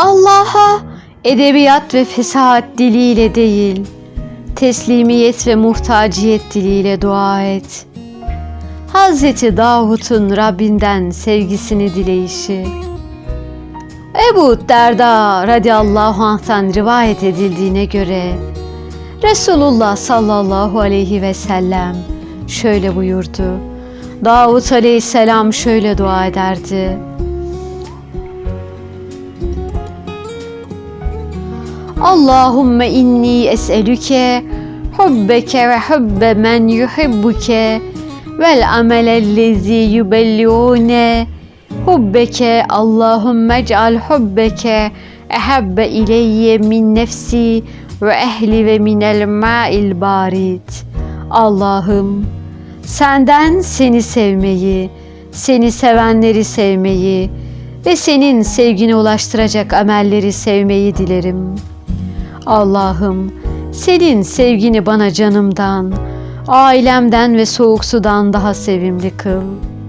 Allah'a edebiyat ve fesahat diliyle değil, teslimiyet ve muhtaciyet diliyle dua et. Hazreti Davut'un Rabbinden sevgisini dileyişi. Ebu Derda radıyallahu anh'tan rivayet edildiğine göre Resulullah sallallahu aleyhi ve sellem şöyle buyurdu. Davut aleyhisselam şöyle dua ederdi. Allahümme inni es'elüke hubbeke ve hubbe men yuhibbuke vel amelellezi yubelliğune hubbeke Allahümme ec'al hubbeke ehabbe ileyye min nefsi ve ehli ve minel ma'il barid. Allah'ım senden seni sevmeyi, seni sevenleri sevmeyi ve senin sevgine ulaştıracak amelleri sevmeyi dilerim. Allah'ım senin sevgini bana canımdan, ailemden ve soğuk sudan daha sevimli kıl.''